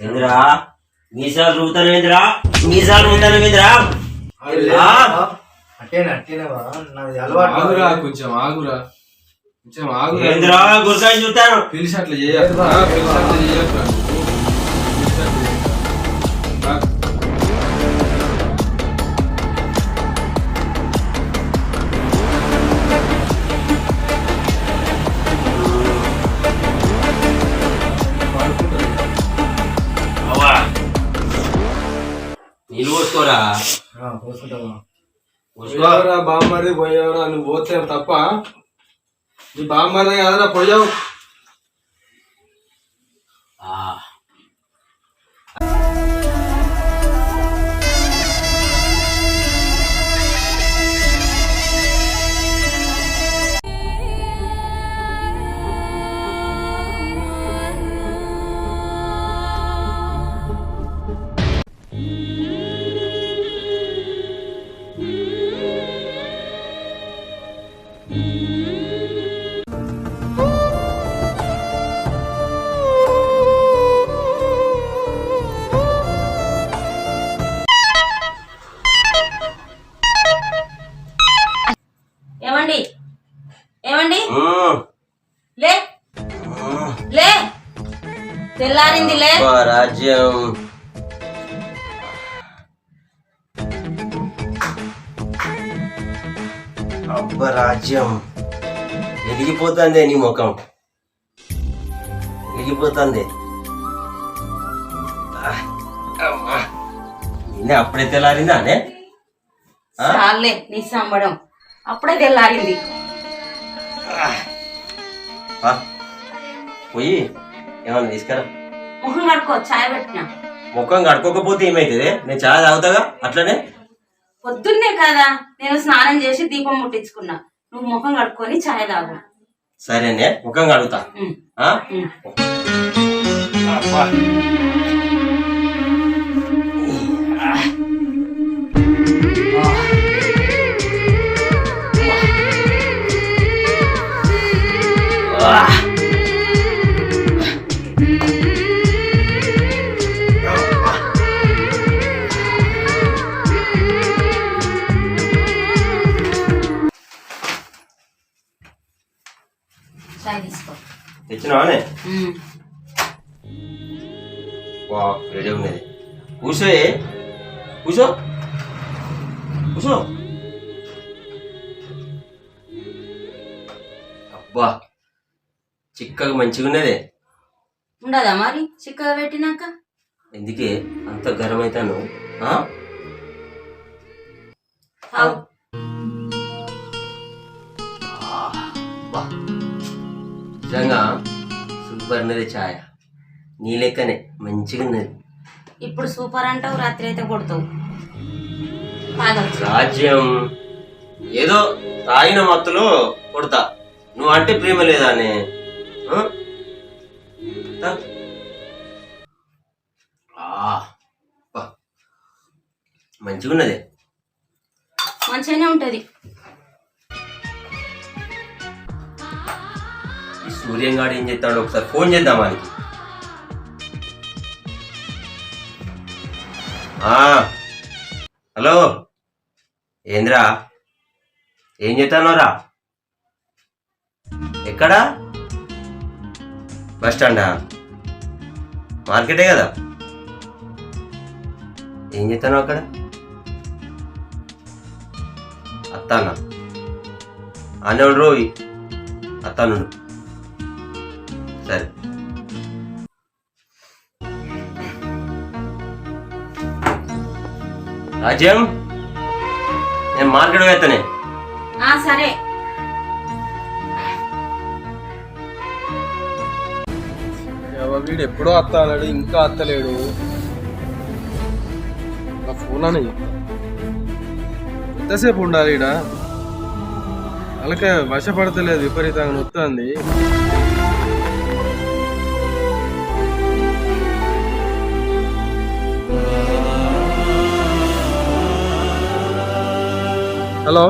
ఏందిరా? మీసాలు రూతాను ఏందిరా? మీసాలు ఉంటాను ఏందిరా? ఆ? అట్టేనా అట్టేనావా నాది అలవాటు ఆగురా కొంచెం ఆగురా. కొంచెం ఆగురా. ఏందిరా? గురకాయ చూస్తాను పిలిచి అట్లా చేయకు. పిలిచి అట్లా పోసుకోరా ఆ, పోసుకుంటావా? పోసుకో. పోయేవరా నువ్వు పోతే తప్ప. నీ బామ్మది కాదరా పోయావు. అబ్బ రాజ్యం వెలిగిపోతుంది నీ ముఖం. వెలిగిపోతుంది. నిన్నే అప్పుడే తెల్లారిందా అనే? చాలే నీ సంబడం. అప్పుడే తెల్లారింది. పోయి ఏమన్నా తీసుకురా. ముఖం కడుకో చాయ్ పెట్టినా. ముఖం కడుక్కోకపోతే ఏమైతుంది? నేను చాలా తాగుతాగా? అట్లనే? పొద్దున్నే కదా నేను స్నానం చేసి దీపం ముట్టించుకున్నా. నువ్వు ముఖం కడుక్కొని చాయ్ తాగు. సరేనే ముఖం కడుగుతా. ఆ? ఆ. చాయ్ తీసుకో తెచ్చినావానే. వా రెడీ ఉన్నది. కూసో కూసో? కూసో? అబ్బా చిక్కగా మంచిగా ఉన్నది. ఉండదా మరి చిక్కగా పెట్టినాక? ఎందుకే? అంత గరం అవుతాను సూపర్ ఉన్నది ఛాయ. నీ లెక్కనే మంచిగా ఉన్నది. ఇప్పుడు సూపర్ అంటావు రాత్రి అయితే కొడతావు. రాజ్యం. ఏదో తాగిన మత్తులో కొడతా. నువ్వు అంటే ప్రేమ లేదా అని. ఆ? తా. ఆ, అబ్బా. మంచిగున్నది. మంచిగానే ఉంటది. సూర్యంగాడు ఏం చేస్తాడు ఒకసారి ఫోన్ చేద్దాం వానికి ఆ, హలో. ఏంద్రా? ఏం చేస్తానోరా ఎక్కడా? బస్ స్టాండా? మార్కెటే కదా? ఏం చేస్తాను అక్కడ? అత్తానా? అనే రోయ్. అత్తానుడు. సరే. రాజ్యం నేను మార్కెట్ వేస్తానే ఆ సరే. వీడు ఎప్పుడో అత్తాడు ఇంకా అత్తలేడు నా ఫోన్ అని ఎంతసేపు ఉండాలి ఈడ? అలాగే వశపడతలేదు విపరీతంగా నొత్తుంది. Hello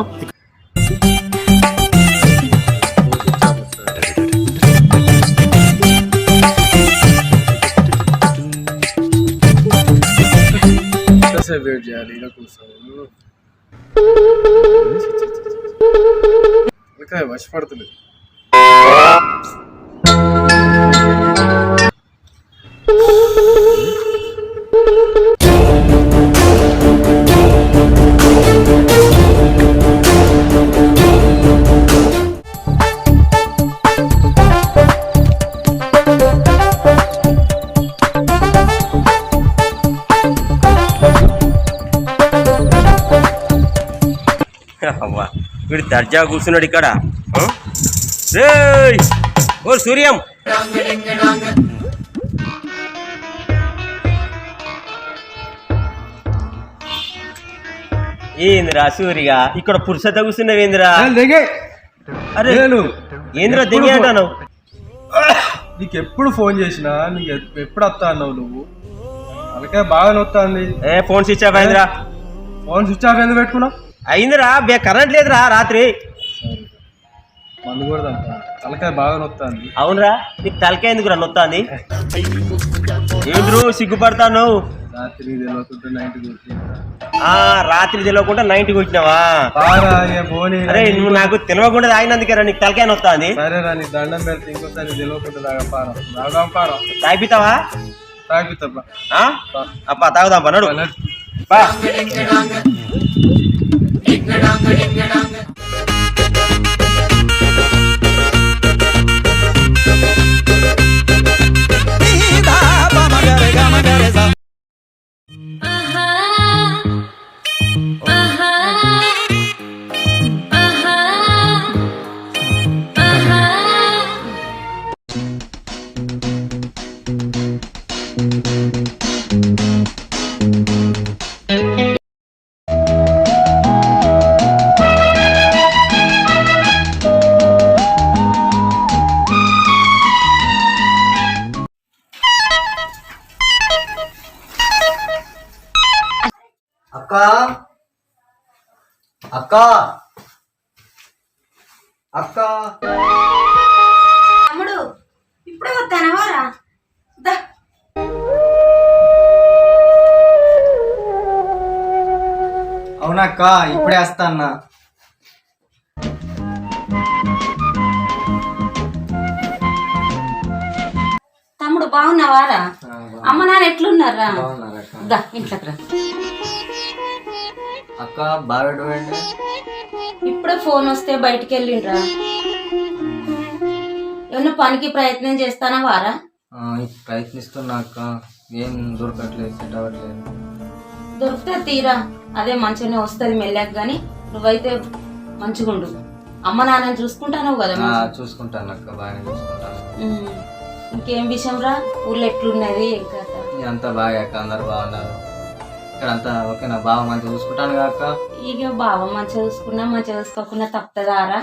Essa é verde é ali na construção. Né? Olha, eu acho forte mesmo. అవ్వా. వీడు దర్జా కూర్చున్నాడు ఇక్కడ! ఓ సూర్యం! ఏందిరా సూరిగా ఇక్కడ పురుషత కూర్చున్నావేందిరా దిగే! అరే ఏందిరా దిగి అంటావు నీకు ఎప్పుడు ఫోన్ చేసినా నీకు ఎప్- ఎప్పుడు వస్తా అన్నావు నువ్వు? అలాగే బాగా నొత్తాంది. ఏ ఫోన్ స్విచ్ ఆఫ్ అయిందిరా. ఫోన్ స్విచ్ ఆఫ్ ఎందుకు పెట్టుకున్నావు? అయిందిరా బే కరెంట్ లేదురా రాత్రి. మందు కూడా తంపా తలకాయ బాగా నొత్తాంది. అవునరా నీకు తలకాయ ఎందుకురా నొత్తాంది? ఏంద్రు సిగ్గుపడతాను రాత్రి రాత్రి తెలియకుండా బాగా ఇక పోనీ అరే నువ్వు నాకు తెలియకుండా తాగినందుకేరా నీకు తలకాయ నొత్తాంది. రా నీ దండం పెడితే ఇంకోసారి తెలియకుండా? అప్ప తాగుదాం పన్నాడు బా అక్క అక్క. తమ్ముడు ఇప్పుడే వస్తానా వారా దా. అవునక్క ఇప్పుడే వస్తా అన్న. తమ్ముడు బాగున్నావారా? అమ్మ నాన్న ఎట్లున్నారా? ఇంట్లోకి రా. అక్క బాగా పోయండి ఇప్పుడే ఫోన్ వస్తే బయటికి వెళ్ళిండ్రా. ఏమన్నా పనికి ప్రయత్నం చేస్తానా వారా? ప్రయత్నిస్తున్నా అక్క. ఏం దొరకట్లేదు సెట్ అవ్వట్లేదు. దొరికితే తీరా. అదే మంచిగానే వస్తుంది మెల్లాక కానీ నువ్వైతే మంచిగుండు అమ్మ నాన్నని చూసుకుంటాను కదా మంచిగా. చూసుకుంటాను అక్క బాగానే చూసుకుంటాను. ఇంకేం విషయం రా? ఊళ్ళో ఎట్లున్నది? కథ? అంతా బాగా అక్క అందరు బాగున్నారు. ఇక్కడ అంతా ఓకేనా మంచిగా చూసుకుంటాను అక్క? ఇక బావ మంచిగా చూసుకున్నా మంచిగా చూసుకోకుండా తప్పుతుందారా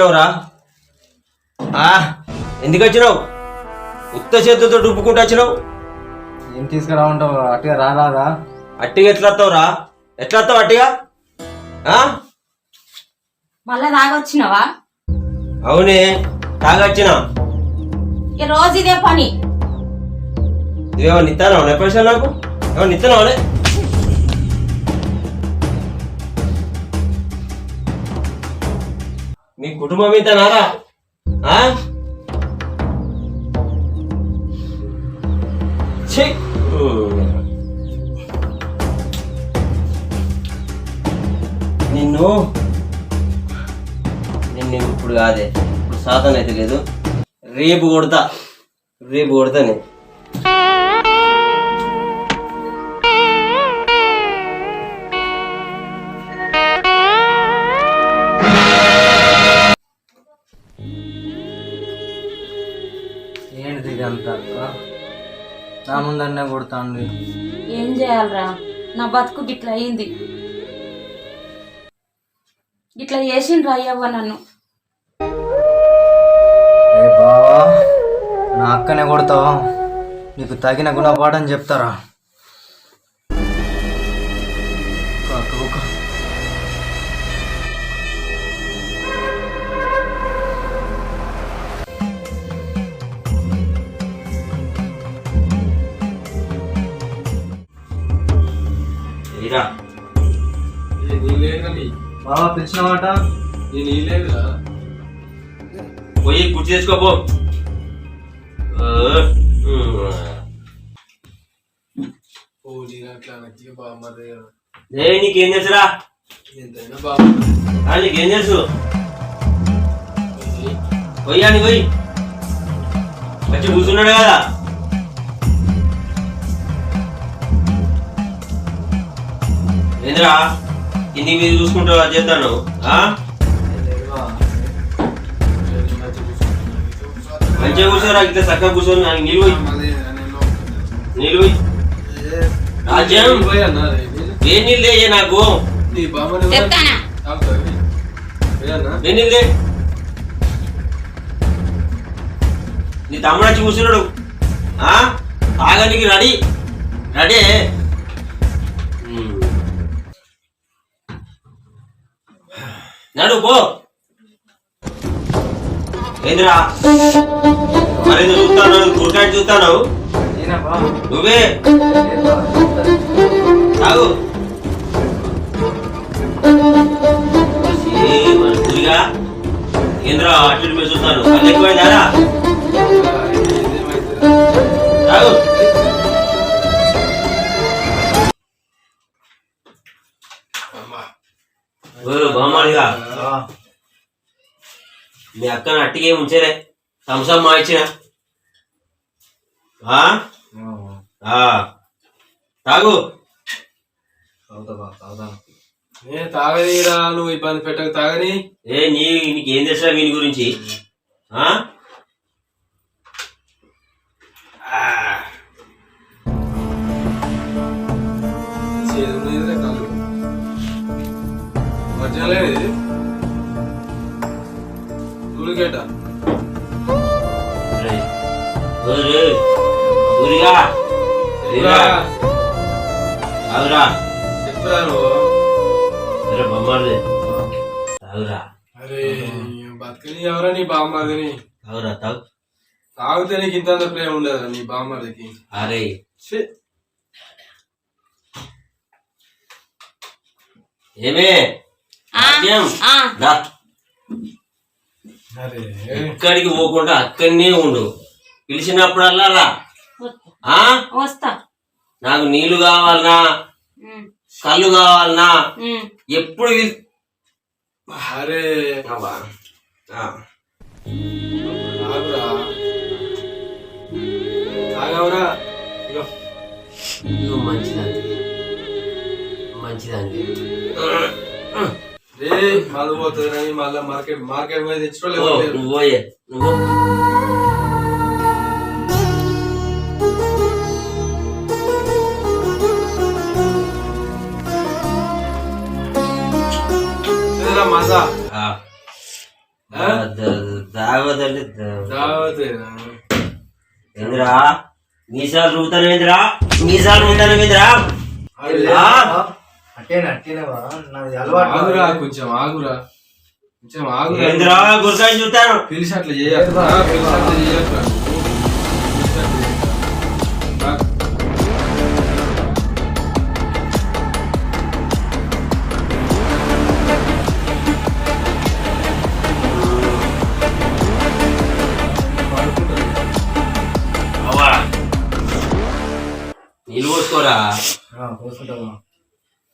వచ్చినావురా ఆ, ఎందుకు వచ్చినావు? ఉత్త చేతులతో డుప్పుకుంటూ వచ్చినావు? ఏం తీసుకురావంటావు అట్టుగా రారాదా? అట్టిగా ఎట్లా వస్తావురా? ఎట్లా వస్తావు అట్టిగా? ఆ? మళ్ళా తాగొచ్చినావా? అవునే తాగొచ్చినా. రోజు ఇదే పని. ఇవేమో నిత్తానా పైసలు నాకు? ఏమో నిత్తనావునే మీ కుటుంబం ఇంతనారా ఆ? నిన్ను నిన్ను ఇప్పుడు కాదే. ఇప్పుడు సాధన అయితే లేదు. రేపు కొడతా. రేపు కొడతా నేను ముందరనే కొడతాండి ఏం చేయాలరా? నా బతుకు గిట్లా అయింది. ఇట్లా చేసిండ్రా అయ్యవ్వ నన్ను. ఏ బావా నా అక్కనే కొడతావా? నీకు తగిన గుణపాఠం చెప్తారా? ఏరా బావా పిలిచినమాట పోయి కుర్చీ తెచ్చుకోపో ఆ, ఉమ్. ఏ నీకేం తెలుసురా? నీకేం తెలుసు? పోయి. అని పోయి. వచ్చి కూర్చున్నాడు కదా. ఏంద్రా కింది మీద చూసుకుంటూ అది చేస్తాను ఆ? మంచిగా కూర్చోరా ఇట్లా చక్కగా కూర్చొని నాకు నీళ్ళు పోయి. రాజ్యం. ఏ నీళ్ళు నాకు? ఏ నీళ్ళు. నీ తమ్ముడు వచ్చి కూర్చున్నాడు. ఆ? తాగనికి రెడీ. రెడీ. నడు పో. ఏంద్రా? మరి చూస్తాను కురకాయ చూస్తాను? నువ్వే. తాగు. కురిగా ఏంద్రా అటు ఇటు మీద చూస్తాను అది ఎక్కువైందారా తాగు. బామ్మడిగా మీ అక్కను అట్టిగే ఉంచేలే. థమ్సప్ మా ఇచ్చిన. తాగు. ఏ తాగనీరా నువ్వు ఇబ్బంది పెట్టక తాగని. ఏ నీ నీకేం తెలుసా వీని గురించి? ఆ? తాగురా చెప్పురా నువ్వు అరే బొమ్మది తాగురా అరే బతకని ఎవరా నీ బామ్మర్దిని తాగురా తాగు తాగితే నీకు ఇంత ప్రేమ ఉండదురా నీ బామ్మర్దికి అరే. ఏమే ఆ, ఎక్కడికి పోకుండా అక్కడనే ఉండు. పిలిచినప్పుడల్లా రా. వస్తా. ఆ? వస్తా. నాకు నీళ్ళు కావాలనా? కళ్ళు కావాలనా. ఎప్పుడు అరే. తాగవరా నువ్వు మంచిదాన్ని మంచిదాన్ని రే మళ్ళీ పోతుంది మళ్ళీ మార్కెట్ మార్కెట్ మీద తెచ్చుకోలేదు నువ్వు నువ్వు మజా ఆ. దా- దా- దావదంటే దా- దావతేనా? ఏందిరా? మీసాలు రుపుతాను ఏందిరా మీసాలు రుపుతాను ఏందిరా? అట్టేనా అట్టేనా బావ? నాది అలవాటు ఆగురా కొంచెం ఆగురా. కొంచెం ఆగురా. ఏందిరా గురకాయ చూస్తాను. పిలిచి అట్లా చేయకురా. పిలిచి అట్లా నీళ్ళు పోసుకోరా? ఆ, పోసుకుంటా బావ. పోసుకో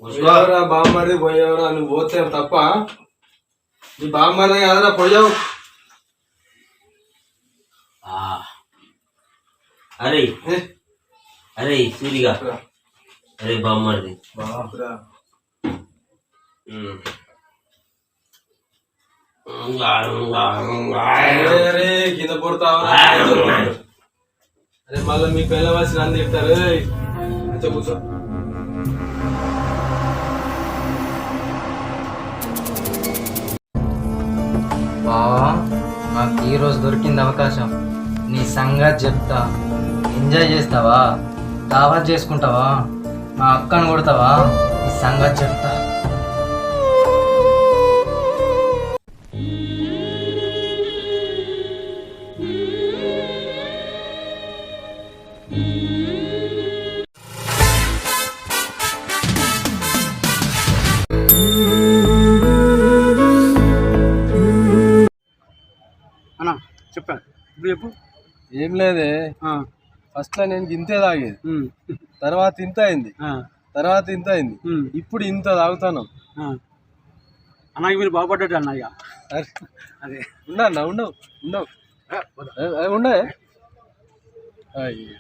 పోయేవరా బామ్మది పోయేవరా నువ్వు పోతే తప్ప. నీ బామ్మది కాదరా పోయావు. అరే. అరే సూరిగా అరే రా. అరే, కింద పడతావరా. అరే మళ్ళీ మీకు వెళ్ళవలసిన అని చెప్తారు కూర్చో. నాకు ఈరోజు దొరికింది అవకాశం. నీ సంగతి చెప్తా. ఎంజాయ్ చేస్తావా? దావా చేసుకుంటావా? మా అక్కను కొడతావా? నీ సంగతి చెప్తా. చెప్పు. ఏం లేదే. ఫస్ట్లో నేను ఇంతే తాగేది. తర్వాత ఇంత అయింది. తర్వాత ఇంత అయింది. ఇప్పుడు ఇంత తాగుతాను ఆ. అన్నా ఇక మీరు బాగుపడ్డట్టు అన్న ఇక అదే. ఉండవు ఉండవు. ఉండవు అయ్యో.